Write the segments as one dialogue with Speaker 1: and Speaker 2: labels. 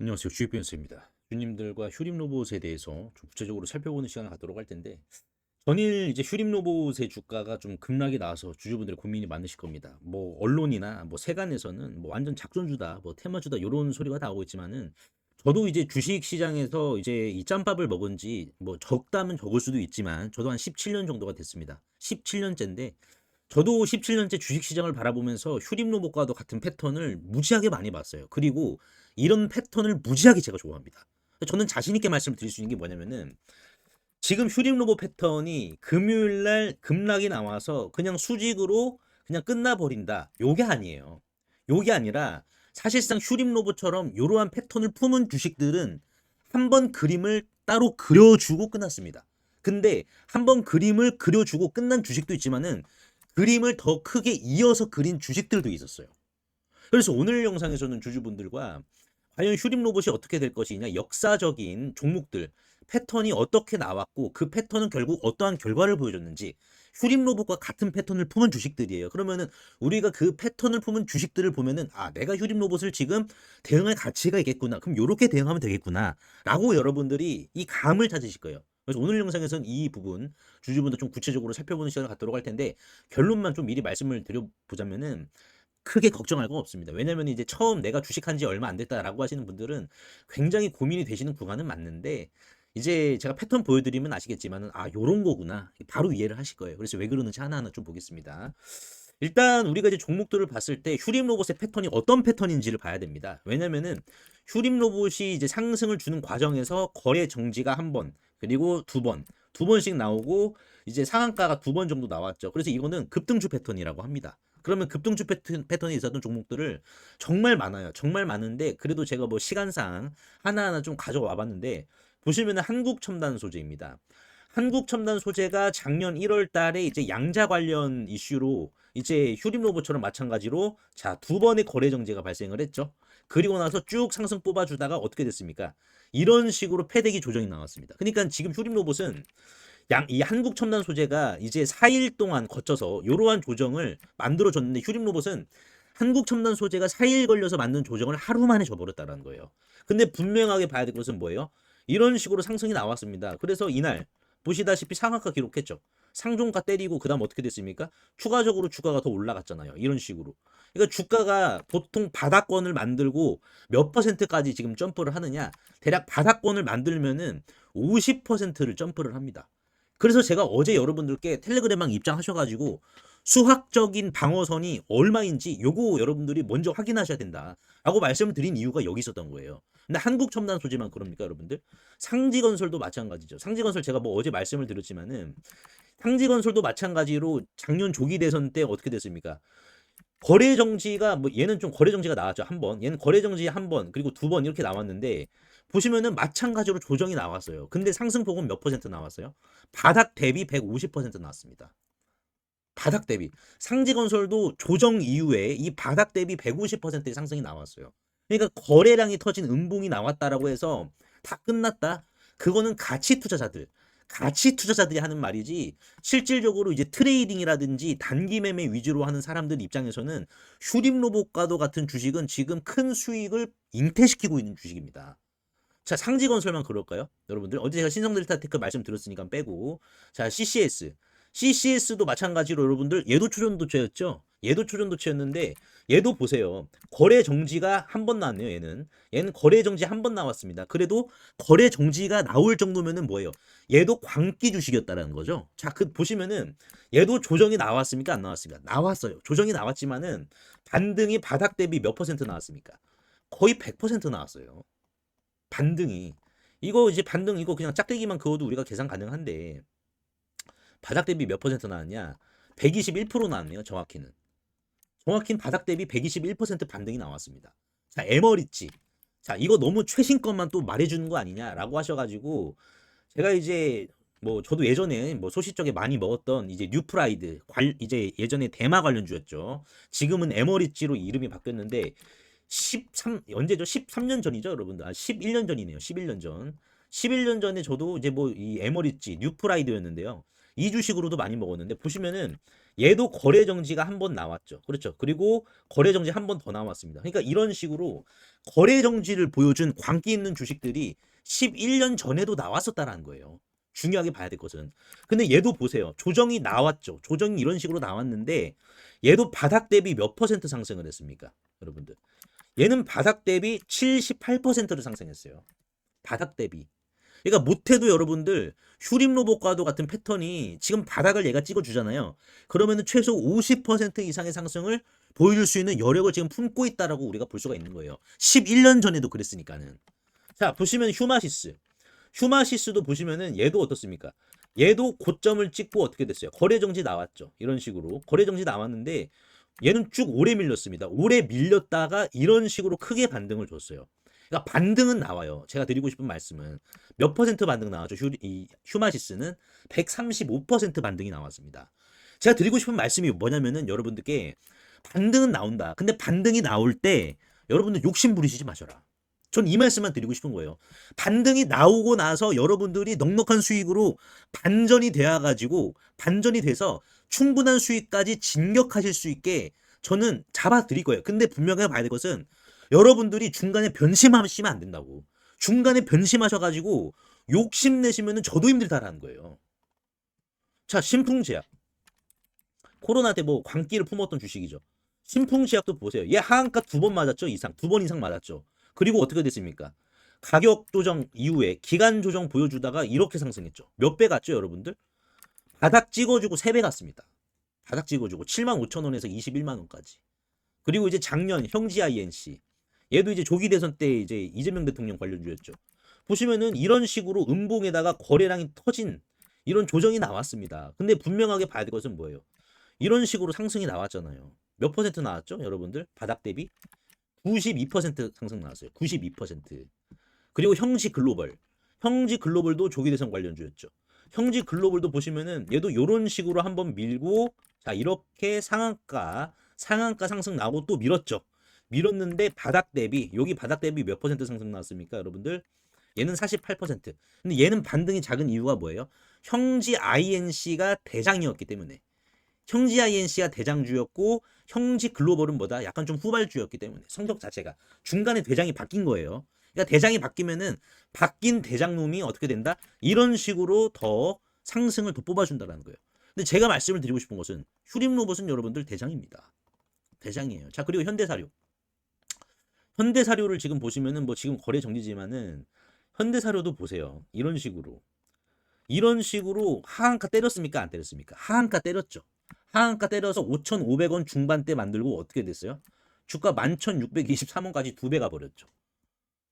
Speaker 1: 안녕하세요. 주익변호사입니다. 주님들과 휴림 로봇에 대해서 좀 구체적으로 살펴보는 시간을 갖도록 할 텐데 전일 이제 휴림 로봇의 주가가 좀 급락이 나와서 주주분들의 고민이 많으실 겁니다. 뭐 언론이나 뭐 세간에서는 뭐 완전 작전주다, 뭐 테마주다 이런 소리가 나오고 있지만은 저도 이제 주식 시장에서 이제 이 짬밥을 먹은 지 뭐 적다면 적을 수도 있지만 저도 한 17년 정도가 됐습니다. 17년째인데 저도 17년째 주식 시장을 바라보면서 휴림 로봇과도 같은 패턴을 무지하게 많이 봤어요. 그리고 이런 패턴을 무지하게 제가 좋아합니다. 저는 자신 있게 말씀을 드릴 수 있는 게 뭐냐면은 지금 휴림 로봇 패턴이 금요일 날 급락이 나와서 그냥 수직으로 그냥 끝나버린다. 요게 아니에요. 요게 아니라 사실상 휴림 로봇처럼 이러한 패턴을 품은 주식들은 한 번 그림을 따로 그려주고 끝났습니다. 근데 한 번 그림을 그려주고 끝난 주식도 있지만은 그림을 더 크게 이어서 그린 주식들도 있었어요. 그래서 오늘 영상에서는 주주분들과 과연 휴림 로봇이 어떻게 될 것이냐 역사적인 종목들 패턴이 어떻게 나왔고 그 패턴은 결국 어떠한 결과를 보여줬는지 휴림 로봇과 같은 패턴을 품은 주식들이에요. 그러면은 우리가 그 패턴을 품은 주식들을 보면은 아 내가 휴림 로봇을 지금 대응할 가치가 있겠구나. 그럼 요렇게 대응하면 되겠구나라고 여러분들이 이 감을 찾으실 거예요. 그래서 오늘 영상에서는 이 부분 주주분들 좀 구체적으로 살펴보는 시간을 갖도록 할 텐데 결론만 좀 미리 말씀을 드려보자면은 크게 걱정할 거 없습니다. 왜냐면 이제 처음 내가 주식한 지 얼마 안 됐다라고 하시는 분들은 굉장히 고민이 되시는 구간은 맞는데 이제 제가 패턴 보여드리면 아시겠지만은 아 요런 거구나 바로 이해를 하실 거예요. 그래서 왜 그러는지 하나하나 좀 보겠습니다. 일단 우리가 이제 종목들을 봤을 때 휴림 로봇의 패턴이 어떤 패턴인지를 봐야 됩니다. 왜냐면은 휴림 로봇이 이제 상승을 주는 과정에서 거래 정지가 한 번, 그리고 두 번, 두 번씩 나오고 이제 상한가가 두 번 정도 나왔죠. 그래서 이거는 급등주 패턴이라고 합니다. 그러면 급등주 패턴, 패턴이 있었던 종목들을 정말 많아요. 정말 많은데 그래도 제가 뭐 시간상 하나하나 좀 가져와 봤는데 보시면은 한국 첨단 소재입니다. 한국 첨단 소재가 작년 1월 달에 이제 양자 관련 이슈로 이제 휴림 로봇처럼 마찬가지로 자, 두 번의 거래 정지가 발생을 했죠. 그리고 나서 쭉 상승 뽑아주다가 어떻게 됐습니까? 이런 식으로 패대기 조정이 나왔습니다. 그러니까 지금 휴림 로봇은 양, 이 한국 첨단 소재가 이제 4일 동안 거쳐서 이러한 조정을 만들어 줬는데 휴림 로봇은 한국 첨단 소재가 4일 걸려서 만든 조정을 하루 만에 줘버렸다는 거예요. 근데 분명하게 봐야 될 것은 뭐예요? 이런 식으로 상승이 나왔습니다. 그래서 이날 보시다시피 상한가 기록했죠. 상종가 때리고 그다음 어떻게 됐습니까? 추가적으로 주가가 더 올라갔잖아요. 이런 식으로. 그러니까 주가가 보통 바닥권을 만들고 몇 퍼센트까지 지금 점프를 하느냐? 대략 바닥권을 만들면은 50%를 점프를 합니다. 그래서 제가 어제 여러분들께 텔레그램망 입장하셔가지고 수학적인 방어선이 얼마인지 요거 여러분들이 먼저 확인하셔야 된다라고 말씀을 드린 이유가 여기 있었던 거예요. 근데 한국 첨단 소재만 그럽니까 여러분들? 상지건설도 마찬가지죠. 상지건설 제가 뭐 어제 말씀을 드렸지만은 상지건설도 마찬가지로 작년 조기 대선 때 어떻게 됐습니까? 거래 정지가 뭐 얘는 좀 거래 정지가 나왔죠 한 번. 얘는 거래 정지 한 번 그리고 두 번 이렇게 나왔는데 보시면은 마찬가지로 조정이 나왔어요. 근데 상승폭은 몇 퍼센트 나왔어요? 바닥 대비 150% 나왔습니다. 바닥 대비. 상지건설도 조정 이후에 이 바닥 대비 150%의 상승이 나왔어요. 그러니까 거래량이 터진 음봉이 나왔다라고 해서 다 끝났다. 그거는 가치 투자자들, 가치 투자자들이 하는 말이지 실질적으로 이제 트레이딩이라든지 단기 매매 위주로 하는 사람들 입장에서는 휴림 로봇과도 같은 주식은 지금 큰 수익을 잉태시키고 있는 주식입니다. 자, 상지건설만 그럴까요? 여러분들 어제 제가 신성 델타 테크 말씀 드렸으니까 빼고 자, CCS CCS도 마찬가지로 여러분들 얘도 초전도체였죠. 얘도 초전도체였는데 얘도 보세요. 거래 정지가 한 번 나왔네요. 얘는 얘는 거래 정지 한 번 나왔습니다. 그래도 거래 정지가 나올 정도면은 뭐예요? 얘도 광기 주식이었다라는 거죠. 자, 그 보시면은 얘도 조정이 나왔습니까? 안 나왔습니까? 나왔어요. 조정이 나왔지만은 반등이 바닥 대비 몇 퍼센트 나왔습니까? 거의 100% 나왔어요. 반등이 이거 이제 반등 이거 그냥 짝대기만 그어도 우리가 계산 가능한데 바닥 대비 몇 퍼센트 나왔냐? 121% 나왔네요. 정확히는. 정확히는 바닥 대비 121% 반등이 나왔습니다. 자, 에머리지. 자, 이거 너무 최신 것만 또 말해주는 거 아니냐라고 하셔가지고 제가 이제 뭐 저도 예전에 뭐 소시적에 많이 먹었던 이제 뉴프라이드 관 이제 예전에 대마 관련주였죠. 지금은 에머리지로 이름이 바뀌었는데 13 언제죠? 13년 전이죠, 여러분들. 아, 11년 전이네요. 11년 전. 11년 전에 저도 이제 뭐 이 에머리지 뉴프라이드였는데요. 이 주식으로도 많이 먹었는데 보시면은 얘도 거래 정지가 한 번 나왔죠. 그렇죠. 그리고 거래 정지 한 번 더 나왔습니다. 그러니까 이런 식으로 거래 정지를 보여준 광기 있는 주식들이 11년 전에도 나왔었다라는 거예요. 중요하게 봐야 될 것은. 근데 얘도 보세요. 조정이 나왔죠. 조정이 이런 식으로 나왔는데 얘도 바닥 대비 몇 퍼센트 상승을 했습니까? 여러분들. 얘는 바닥 대비 78%를 상승했어요. 바닥 대비. 그러니까 못해도 여러분들 휴림 로봇과도 같은 패턴이 지금 바닥을 얘가 찍어주잖아요. 그러면 은 최소 50% 이상의 상승을 보여줄 수 있는 여력을 지금 품고 있다라고 우리가 볼 수가 있는 거예요. 11년 전에도 그랬으니까는. 자 보시면 휴마시스. 휴마시스도 보시면은 얘도 어떻습니까? 얘도 고점을 찍고 어떻게 됐어요? 거래 정지 나왔죠. 이런 식으로 거래 정지 나왔는데 얘는 쭉 오래 밀렸습니다. 오래 밀렸다가 이런 식으로 크게 반등을 줬어요. 그러니까 반등은 나와요. 제가 드리고 싶은 말씀은 몇 퍼센트 반등 나왔죠? 휴, 이 휴마시스는 135% 반등이 나왔습니다. 제가 드리고 싶은 말씀이 뭐냐면은 여러분들께 반등은 나온다. 근데 반등이 나올 때 여러분들 욕심 부리시지 마셔라. 전 이 말씀만 드리고 싶은 거예요. 반등이 나오고 나서 여러분들이 넉넉한 수익으로 반전이 되어 가지고 반전이 돼서 충분한 수익까지 진격하실 수 있게 저는 잡아 드릴 거예요. 근데 분명하게 봐야 될 것은 여러분들이 중간에 변심하시면 안 된다고. 중간에 변심하셔가지고 욕심내시면 저도 힘들다라는 거예요. 자, 신풍제약. 코로나 때 뭐 광기를 품었던 주식이죠. 신풍제약도 보세요. 얘 하한가 두 번 맞았죠? 이상. 두 번 이상 맞았죠. 그리고 어떻게 됐습니까? 가격 조정 이후에 기간 조정 보여주다가 이렇게 상승했죠. 몇 배 갔죠, 여러분들? 바닥 찍어주고 세배 갔습니다. 바닥 찍어주고 7만 5천 원에서 21만 원까지. 그리고 이제 작년 형지 INC 얘도 이제 조기 대선 때 이제 이재명 대통령 관련주였죠. 보시면은 이런 식으로 음봉에다가 거래량이 터진 이런 조정이 나왔습니다. 근데 분명하게 봐야 될 것은 뭐예요? 이런 식으로 상승이 나왔잖아요. 몇 퍼센트 나왔죠, 여러분들? 바닥 대비 92% 상승 나왔어요. 92%. 그리고 형지 글로벌. 형지 글로벌도 조기 대선 관련주였죠. 형지 글로벌도 보시면은 얘도 이런 식으로 한번 밀고 자 이렇게 상한가 상한가 상승 나오고 또 밀었죠. 밀었는데 바닥 대비 여기 바닥 대비 몇 퍼센트 상승 나왔습니까, 여러분들? 얘는 48%. 근데 얘는 반등이 작은 이유가 뭐예요? 형지 INC가 대장이었기 때문에. 형지 INC가 대장주였고 형지 글로벌은 뭐다? 약간 좀 후발주였기 때문에 성적 자체가 중간에 대장이 바뀐 거예요. 그러니까 대장이 바뀌면은 바뀐 대장놈이 어떻게 된다? 이런 식으로 더 상승을 더 뽑아준다라는 거예요. 근데 제가 말씀을 드리고 싶은 것은 휴림 로봇은 여러분들 대장입니다. 대장이에요. 자 그리고 현대사료. 현대사료를 지금 보시면은 뭐 지금 거래 정지지만은 현대사료도 보세요. 이런 식으로 이런 식으로 하한가 때렸습니까? 안 때렸습니까? 하한가 때렸죠. 하한가 때려서 5,500원 중반대 만들고 어떻게 됐어요? 주가 11,623원까지 두 배가 버렸죠.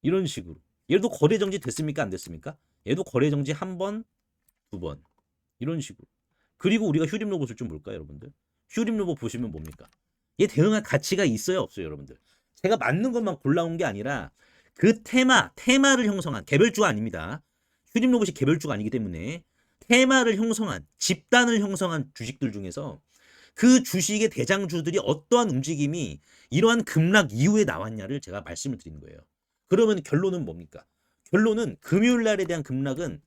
Speaker 1: 이런 식으로. 얘도 거래 정지 됐습니까? 안 됐습니까? 얘도 거래 정지 한 번, 두 번. 이런 식으로. 그리고 우리가 휴림 로봇을 좀 볼까요, 여러분들? 휴림 로봇 보시면 뭡니까? 얘 대응할 가치가 있어요, 없어요, 여러분들? 제가 맞는 것만 골라온 게 아니라 그 테마, 테마를 형성한 개별주가 아닙니다. 휴림 로봇이 개별주가 아니기 때문에 테마를 형성한 집단을 형성한 주식들 중에서 그 주식의 대장주들이 어떠한 움직임이 이러한 급락 이후에 나왔냐를 제가 말씀을 드리는 거예요. 그러면 결론은 뭡니까? 결론은 금요일 날에 대한 급락은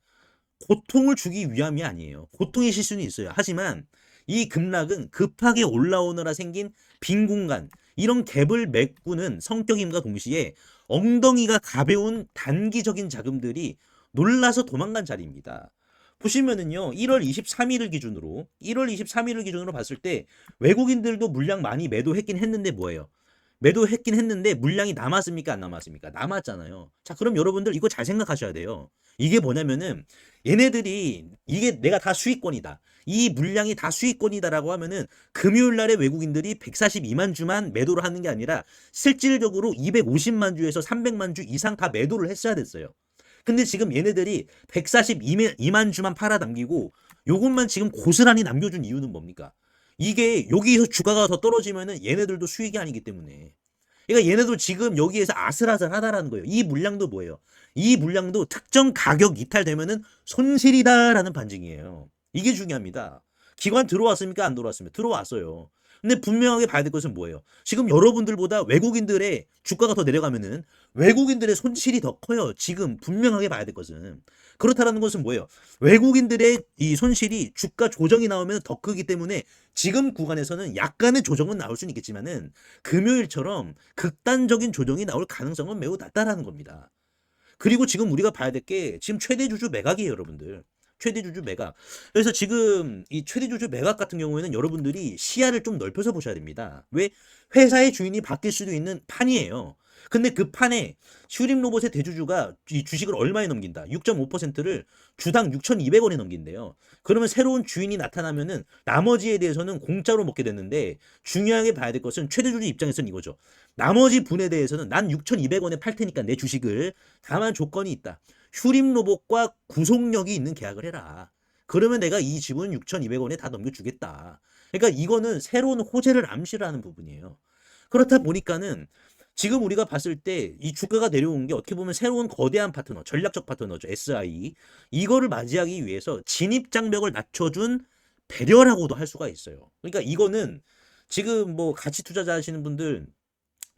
Speaker 1: 고통을 주기 위함이 아니에요. 고통의 실수는 있어요. 하지만 이 급락은 급하게 올라오느라 생긴 빈 공간, 이런 갭을 메꾸는 성격임과 동시에 엉덩이가 가벼운 단기적인 자금들이 놀라서 도망간 자리입니다. 보시면은요, 1월 23일을 기준으로, 1월 23일을 기준으로 봤을 때 외국인들도 물량 많이 매도했긴 했는데 뭐예요? 매도했긴 했는데 물량이 남았습니까? 안 남았습니까? 남았잖아요. 자, 그럼 여러분들 이거 잘 생각하셔야 돼요. 이게 뭐냐면은 얘네들이 이게 내가 다 수익권이다. 이 물량이 다 수익권이다라고 하면은 금요일 날에 외국인들이 142만 주만 매도를 하는 게 아니라 실질적으로 250만 주에서 300만 주 이상 다 매도를 했어야 됐어요. 근데 지금 얘네들이 142만 주만 팔아 남기고 요것만 지금 고스란히 남겨준 이유는 뭡니까? 이게 여기에서 주가가 더 떨어지면은 얘네들도 수익이 아니기 때문에. 그러니까 얘네도 지금 여기에서 아슬아슬하다라는 거예요. 이 물량도 뭐예요? 이 물량도 특정 가격 이탈되면은 손실이다라는 반증이에요. 이게 중요합니다. 기관 들어왔습니까? 안 들어왔습니까? 들어왔어요. 근데 분명하게 봐야 될 것은 뭐예요? 지금 여러분들보다 외국인들의 주가가 더 내려가면은 외국인들의 손실이 더 커요. 지금 분명하게 봐야 될 것은. 그렇다라는 것은 뭐예요? 외국인들의 이 손실이 주가 조정이 나오면 더 크기 때문에 지금 구간에서는 약간의 조정은 나올 수는 있겠지만은 금요일처럼 극단적인 조정이 나올 가능성은 매우 낮다라는 겁니다. 그리고 지금 우리가 봐야 될 게 지금 최대 주주 매각이에요, 여러분들. 최대 주주 매각. 그래서 지금 이 최대 주주 매각 같은 경우에는 여러분들이 시야를 좀 넓혀서 보셔야 됩니다. 왜? 회사의 주인이 바뀔 수도 있는 판이에요. 근데 그 판에 슈림 로봇의 대주주가 이 주식을 얼마에 넘긴다? 6.5%를 주당 6,200원에 넘긴대요. 그러면 새로운 주인이 나타나면은 나머지에 대해서는 공짜로 먹게 됐는데 중요하게 봐야 될 것은 최대 주주 입장에서는 이거죠. 나머지 분에 대해서는 난 6,200원에 팔 테니까 내 주식을 다만 조건이 있다. 휴림 로봇과 구속력이 있는 계약을 해라. 그러면 내가 이 지분 6,200원에 다 넘겨주겠다. 그러니까 이거는 새로운 호재를 암시를 하는 부분이에요. 그렇다 보니까는 지금 우리가 봤을 때 이 주가가 내려온 게 어떻게 보면 새로운 거대한 파트너, 전략적 파트너죠. SI. 이거를 맞이하기 위해서 진입 장벽을 낮춰준 배려라고도 할 수가 있어요. 그러니까 이거는 지금 뭐 가치 투자자 하시는 분들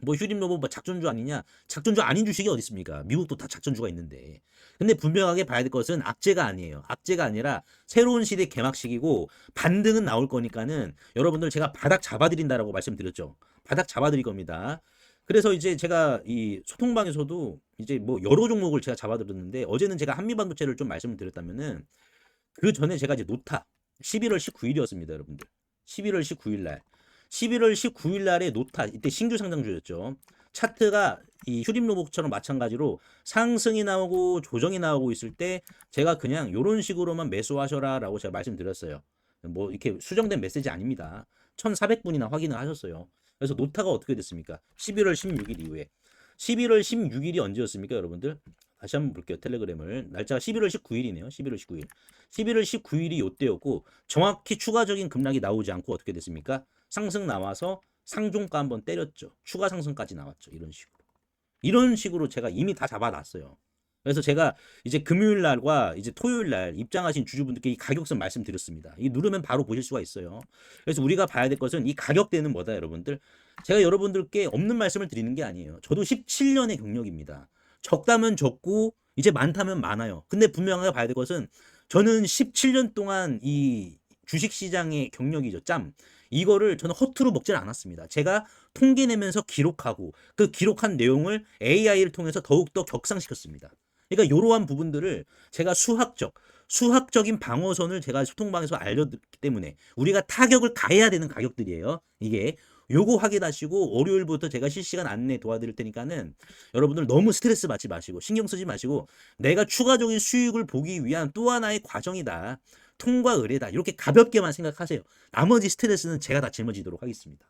Speaker 1: 뭐 휴림 로봇 뭐 작전주 아니냐? 작전주 아닌 주식이 어디 있습니까? 미국도 다 작전주가 있는데. 근데 분명하게 봐야 될 것은 악재가 아니에요. 악재가 아니라 새로운 시대 개막식이고 반등은 나올 거니까는 여러분들 제가 바닥 잡아드린다라고 말씀드렸죠. 바닥 잡아드릴 겁니다. 그래서 이제 제가 이 소통방에서도 이제 뭐 여러 종목을 제가 잡아드렸는데 어제는 제가 한미반도체를 좀 말씀을 드렸다면은 그 전에 제가 이제 노타 11월 19일이었습니다, 여러분들. 11월 19일 날. 11월 19일 날에 노타 이때 신규 상장주였죠. 차트가 이 휴림 로봇처럼 마찬가지로 상승이 나오고 조정이 나오고 있을 때 제가 그냥 요런 식으로만 매수하셔라라고 제가 말씀드렸어요. 뭐 이렇게 수정된 메시지 아닙니다. 1,400분이나 확인을 하셨어요. 그래서 노타가 어떻게 됐습니까? 11월 16일 이후에 11월 16일이 언제였습니까, 여러분들? 다시 한번 볼게요. 텔레그램을. 날짜가 11월 19일이네요. 11월 19일. 11월 19일이 요때였고 정확히 추가적인 급락이 나오지 않고 어떻게 됐습니까? 상승 나와서 상종가 한번 때렸죠. 추가 상승까지 나왔죠. 이런 식으로. 이런 식으로 제가 이미 다 잡아놨어요. 그래서 제가 이제 금요일 날과 이제 토요일 날 입장하신 주주분들께 이 가격선 말씀드렸습니다. 이 누르면 바로 보실 수가 있어요. 그래서 우리가 봐야 될 것은 이 가격대는 뭐다, 여러분들? 제가 여러분들께 없는 말씀을 드리는 게 아니에요. 저도 17년의 경력입니다. 적다면 적고 이제 많다면 많아요. 근데 분명하게 봐야 될 것은 저는 17년 동안 이 주식 시장의 경력이죠. 짬. 이거를 저는 허투루 먹질 않았습니다. 제가 통계 내면서 기록하고 그 기록한 내용을 AI를 통해서 더욱더 격상시켰습니다. 그러니까 이러한 부분들을 제가 수학적, 수학적인 방어선을 제가 소통방에서 알려드렸기 때문에 우리가 타격을 가해야 되는 가격들이에요. 이게 요거 확인하시고 월요일부터 제가 실시간 안내 도와드릴 테니까는 여러분들 너무 스트레스 받지 마시고 신경 쓰지 마시고 내가 추가적인 수익을 보기 위한 또 하나의 과정이다. 통과 의뢰다. 이렇게 가볍게만 생각하세요. 나머지 스트레스는 제가 다 짊어지도록 하겠습니다.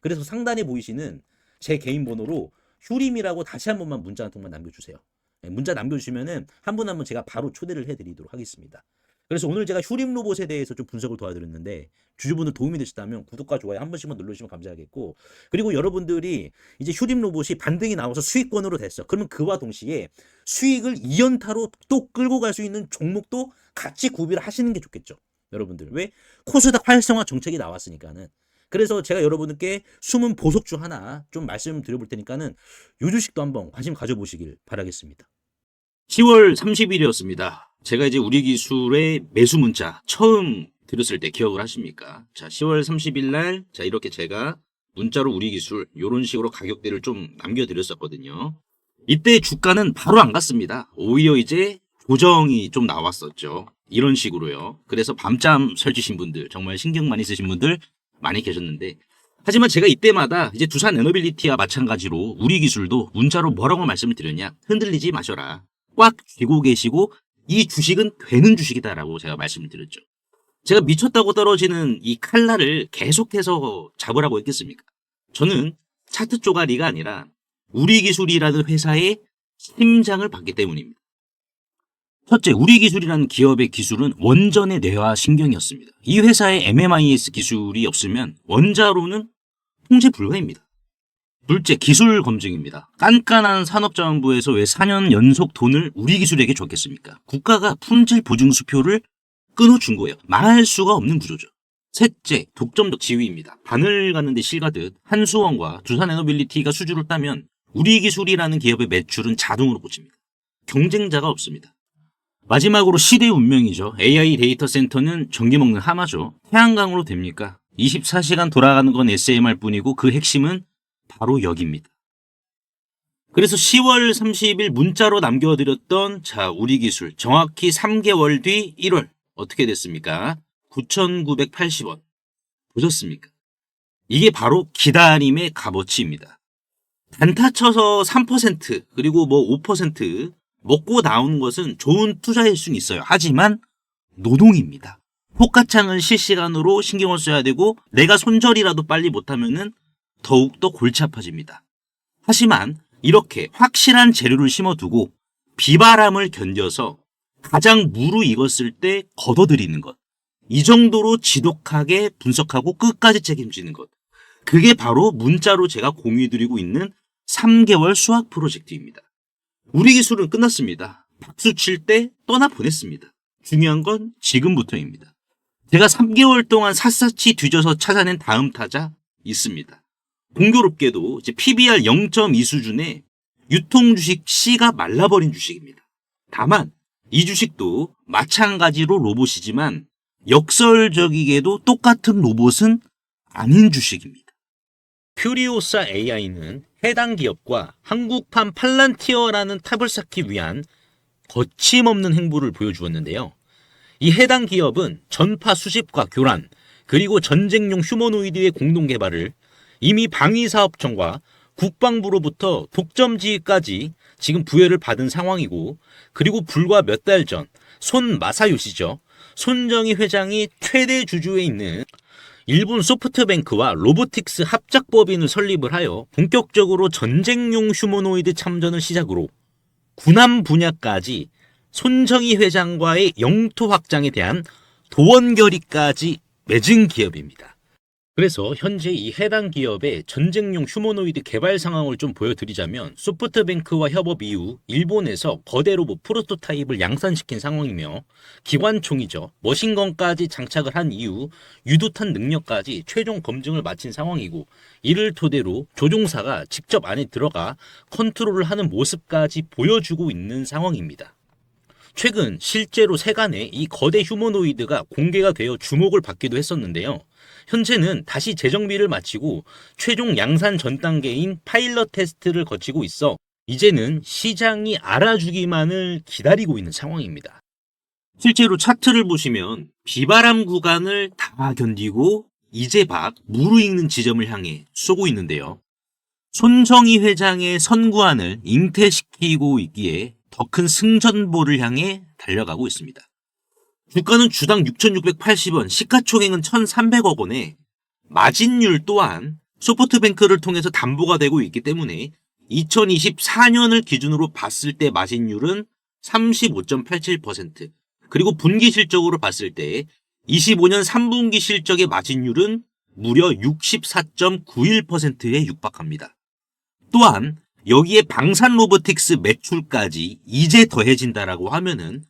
Speaker 1: 그래서 상단에 보이시는 제 개인 번호로 휴림이라고 다시 한 번만 문자 한 통만 남겨주세요. 네, 문자 남겨주시면은 한 분 한 분 제가 바로 초대를 해드리도록 하겠습니다. 그래서 오늘 제가 휴림 로봇에 대해서 좀 분석을 도와드렸는데 주주분들 도움이 되셨다면 구독과 좋아요 한 번씩만 눌러주시면 감사하겠고 그리고 여러분들이 이제 휴림 로봇이 반등이 나와서 수익권으로 됐어. 그러면 그와 동시에 수익을 2연타로 또 끌고 갈 수 있는 종목도 같이 구비를 하시는 게 좋겠죠. 여러분들 왜 코스닥 활성화 정책이 나왔으니까는 그래서 제가 여러분들께 숨은 보석주 하나 좀 말씀드려볼 테니까는 요 주식도 한번 관심 가져보시길 바라겠습니다. 10월 30일이었습니다. 제가 이제 우리 기술의 매수 문자 처음 드렸을 때 기억을 하십니까? 자, 10월 30일 날, 자, 이렇게 제가 문자로 우리 기술, 요런 식으로 가격대를 좀 남겨드렸었거든요. 이때 주가는 바로 안 갔습니다. 오히려 이제 조정이 좀 나왔었죠. 이런 식으로요. 그래서 밤잠 설치신 분들, 정말 신경 많이 쓰신 분들 많이 계셨는데, 하지만 제가 이때마다 이제 두산 에너빌리티와 마찬가지로 우리 기술도 문자로 뭐라고 말씀을 드렸냐? 흔들리지 마셔라. 꽉 쥐고 계시고 이 주식은 되는 주식이다라고 제가 말씀을 드렸죠. 제가 미쳤다고 떨어지는 이 칼날을 계속해서 잡으라고 했겠습니까? 저는 차트 쪼가리가 아니라 우리 기술이라는 회사의 심장을 받기 때문입니다. 첫째, 우리 기술이라는 기업의 기술은 원전의 뇌와 신경이었습니다. 이 회사의 MMIS 기술이 없으면 원자로는 통제 불가입니다. 둘째, 기술 검증입니다. 깐깐한 산업자원부에서 왜 4년 연속 돈을 우리 기술에게 줬겠습니까? 국가가 품질 보증 수표를 끊어준 거예요. 말할 수가 없는 구조죠. 셋째, 독점적 지위입니다. 바늘 가는데 실 가듯 한수원과 두산에너빌리티가 수주를 따면 우리 기술이라는 기업의 매출은 자동으로 꽂힙니다. 경쟁자가 없습니다. 마지막으로 시대의 운명이죠. AI 데이터 센터는 전기 먹는 하마죠. 태양광으로 됩니까? 24시간 돌아가는 건 SMR 뿐이고 그 핵심은 바로 여기입니다. 그래서 10월 30일 문자로 남겨드렸던 자 우리 기술 정확히 3개월 뒤 1월 어떻게 됐습니까? 9,980원 보셨습니까? 이게 바로 기다림의 값어치입니다. 단타 쳐서 3% 그리고 뭐 5% 먹고 나오는 것은 좋은 투자일 수는 있어요. 하지만 노동입니다. 호가창을 실시간으로 신경을 써야 되고 내가 손절이라도 빨리 못하면은 더욱더 골치 아파집니다. 하지만 이렇게 확실한 재료를 심어두고 비바람을 견뎌서 가장 무르익었을 때 걷어들이는 것. 이 정도로 지독하게 분석하고 끝까지 책임지는 것. 그게 바로 문자로 제가 공유해드리고 있는 3개월 수학 프로젝트입니다. 우리 기술은 끝났습니다. 박수 칠 때 떠나 보냈습니다. 중요한 건 지금부터입니다. 제가 3개월 동안 샅샅이 뒤져서 찾아낸 다음 타자 있습니다. 공교롭게도 이제 PBR 0.2 수준의 유통 주식 C가 말라버린 주식입니다. 다만 이 주식도 마찬가지로 로봇이지만 역설적이게도 똑같은 로봇은 아닌 주식입니다. 퓨리오사 AI는 해당 기업과 한국판 팔란티어라는 탑을 쌓기 위한 거침없는 행보를 보여주었는데요. 이 해당 기업은 전파 수집과 교란, 그리고 전쟁용 휴머노이드의 공동 개발을 이미 방위사업청과 국방부로부터 독점지까지 지금 부여를 받은 상황이고, 그리고 불과 몇 달 전, 손 마사요시죠. 손정희 회장이 최대 주주에 있는 일본 소프트뱅크와 로보틱스 합작법인을 설립을 하여 본격적으로 전쟁용 휴머노이드 참전을 시작으로 군함 분야까지 손정희 회장과의 영토 확장에 대한 도원 결의까지 맺은 기업입니다. 그래서 현재 이 해당 기업의 전쟁용 휴머노이드 개발 상황을 좀 보여드리자면 소프트뱅크와 협업 이후 일본에서 거대 로봇 프로토타입을 양산시킨 상황이며 기관총이죠 머신건까지 장착을 한 이후 유도탄 능력까지 최종 검증을 마친 상황이고 이를 토대로 조종사가 직접 안에 들어가 컨트롤을 하는 모습까지 보여주고 있는 상황입니다. 최근 실제로 세간에 이 거대 휴머노이드가 공개가 되어 주목을 받기도 했었는데요. 현재는 다시 재정비를 마치고 최종 양산 전 단계인 파일럿 테스트를 거치고 있어 이제는 시장이 알아주기만을 기다리고 있는 상황입니다. 실제로 차트를 보시면 비바람 구간을 다 견디고 이제 막 무르익는 지점을 향해 쏘고 있는데요. 손정희 회장의 선구안을 잉태시키고 있기에 더 큰 승전보를 향해 달려가고 있습니다. 주가는 주당 6,680원, 시가총액은 1,300억 원에 마진율 또한 소프트뱅크를 통해서 담보가 되고 있기 때문에 2024년을 기준으로 봤을 때 마진율은 35.87%, 그리고 분기 실적으로 봤을 때 25년 3분기 실적의 마진율은 무려 64.91%에 육박합니다. 또한 여기에 방산 로보틱스 매출까지 이제 더해진다라고 하면은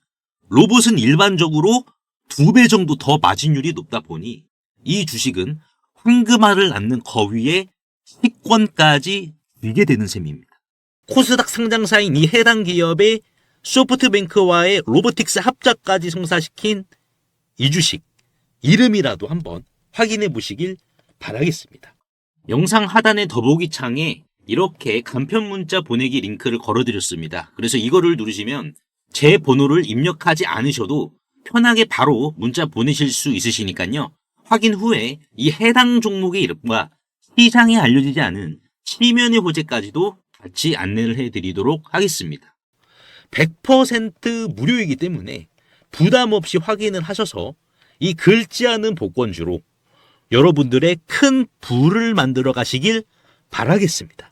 Speaker 1: 로봇은 일반적으로 두 배 정도 더 마진율이 높다 보니 이 주식은 황금알을 낳는 거위에 식권까지 들게 되는 셈입니다. 코스닥 상장사인 이 해당 기업의 소프트뱅크와의 로보틱스 합작까지 성사시킨 이 주식 이름이라도 한번 확인해 보시길 바라겠습니다. 영상 하단의 더보기 창에 이렇게 간편 문자 보내기 링크를 걸어드렸습니다. 그래서 이거를 누르시면 제 번호를 입력하지 않으셔도 편하게 바로 문자 보내실 수 있으시니까요. 확인 후에 이 해당 종목의 이름과 시장에 알려지지 않은 치면의 호재까지도 같이 안내를 해드리도록 하겠습니다. 100% 무료이기 때문에 부담 없이 확인을 하셔서 이 긁지 않은 복권주로 여러분들의 큰 부를 만들어 가시길 바라겠습니다.